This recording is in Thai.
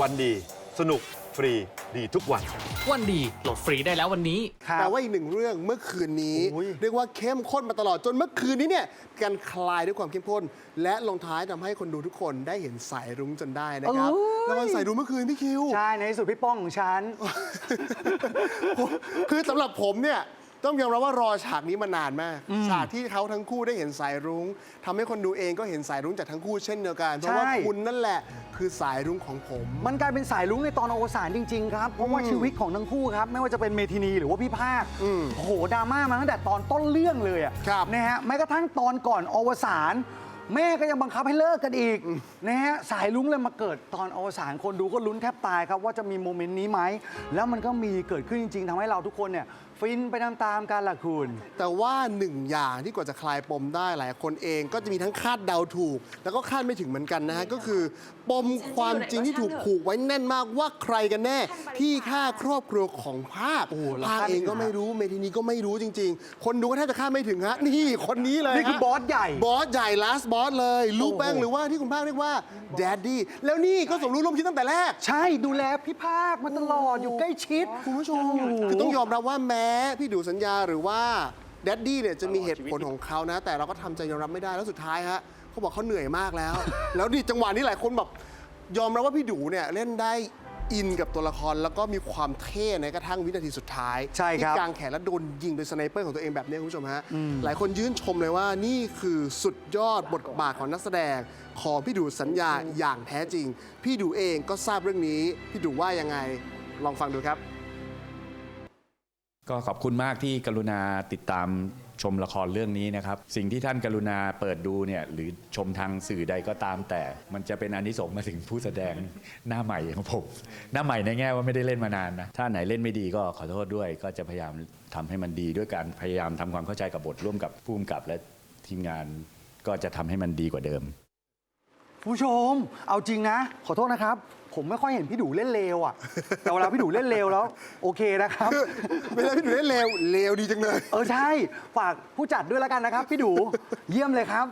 วันดี สนุกฟรีดีทุกวัน วันดีโหลดฟรีได้แล้ววันนี้แต่ว่าอีกหนึ่งเรื่องเมื่อคืนนี้ โอ้ย เรียกว่าเข้มข้นมาตลอดจนเมื่อคืนนี้เนี่ยการคลายด้วยความเข้มข้น และลงท้ายทำให้คนดูทุกคนได้เห็นสายรุ้งจนได้นะครับโอ้ยแล้วมันสายรุ้งเมื่อคืนพี่คิว ใช่ ในที่สุดพี่ป้องของฉันคือสำหรับผมเนี่ย ต้องยอมรับว่ารอฉากนี้มานานมากฉากที่เขาทั้งคู่ได้เห็นสายรุ้งทำให้คนดูเองก็เห็นสายรุ้งจากทั้งคู่เช่นเดียวกันเพราะว่าใช่ คุณนั่นแหละคือสายรุ้งของผม มันกลายเป็นสายลุ้งในตอนอวสานจริง ๆ ครับ เพราะว่าชีวิตของทั้งคู่ครับ ไม่ว่าจะเป็นเมทินีหรือว่าพี่ภาคอืมโอ้โหดราม่ามาตั้งแต่ตอนต้นเรื่องเลยอะครับ นะฮะแม้กระทั่งตอนก่อนอวสาน แม่ก็ยังบังคับให้เลิกกันอีกนะฮะสายลุ้งเลยมาเกิดตอนอวสานคนดูก็ลุ้นแทบตายครับว่าจะมีโมเมนต์นี้ไหม แล้วมันก็มีเกิดขึ้นจริง ๆทำให้เราทุกคนเนี่ยฟินไปตามๆกันล่ะคุณ แต่ว่าหนึ่งอย่างที่กว่าจะคลายปมได้หลายคนเองก็จะมีทั้งคาดเดาถูก แล้วก็คาดไม่ถึงเหมือนกันนะฮะ ก็คือ ปมความจริงที่ถูกผูกไว้แน่นมากว่าใครกันแน่ ที่ฆ่าครอบครัวของภาคโอ้โหเราภาคคาดไม่เองถึง ก็ไม่รู้เมทินีก็ไม่รู้จริง ๆ คนดูก็แทบจะคาดไม่ถึงฮะนี่คนนี้เลยนี่คือฮะบอสใหญ่ บอสใหญ่ last บอสเลย ลูกแป้งโอ้โหหรือว่าที่คุณภาคเรียกว่า daddy แล้วนี่ก็สมรู้ร่วมคิดตั้งแต่แรก ใช่ดูแลพี่ภาคมาตลอดอยู่ใกล้ชิด คุณผู้ชมคือต้องยอมรับว่าแม้พี่ดูสัญญาหรือว่าแดดดี้เนี่ยจะมีเหตุผลของเขานะ แต่เราก็ทำใจยอมรับไม่ได้แล้วสุดท้ายฮะเขาบอกเขาเหนื่อยมากแล้ว แล้วนี่จังหวะนี้หลายคนแบบยอมรับว่าพี่ดูเนี่ยเล่นได้ อินกับตัวละครแล้วก็มีความเท่ในกระทั่งวินาทีสุดท้ายใช่ครับที่กางแขนแล้วโดนยิงโดยสไนเปอร์ของตัวเองแบบนี้คุณผู้ชมฮะหลายคนยื่นชมเลยว่านี่คือสุดยอดบทบาทของนักแสดง ของพี่ดูสัญญาอย่างแท้จริง พี่ดูเองก็ทราบเรื่องนี้ พี่ดูว่ายังไงลองฟังดูครับ ก็ขอบคุณมากที่กรุณาติดตามชมละครเรื่องนี้นะครับ สิ่งที่ท่านกรุณาเปิดดูเนี่ยหรือชมทางสื่อใดก็ตามแต่ มันจะเป็นอนิสงส์มาถึงผู้แสดงหน้าใหม่ของผมหน้าใหม่ในแง่ว่าไม่ได้เล่นมานานนะถ้าไหนเล่นไม่ดีก็ขอโทษด้วย ก็จะพยายามทำให้มันดีด้วยการพยายามทำความเข้าใจกับบทร่วมกับผู้กำกับและทีมงานก็จะทำให้มันดีกว่าเดิม ผู้ชม เอาจริงนะ ขอโทษนะครับ ผมไม่ค่อยเห็นพี่ดูเล่นเลวอะ แต่เวลาพี่ดูเล่นเลวแล้ว โอเคนะครับ เวลาพี่ดูเล่นเลวเลวดีจังเลย เออใช่ ฝากผู้จัดด้วยแล้วกันนะครับ พี่ดูเยี่ยมเลยครับ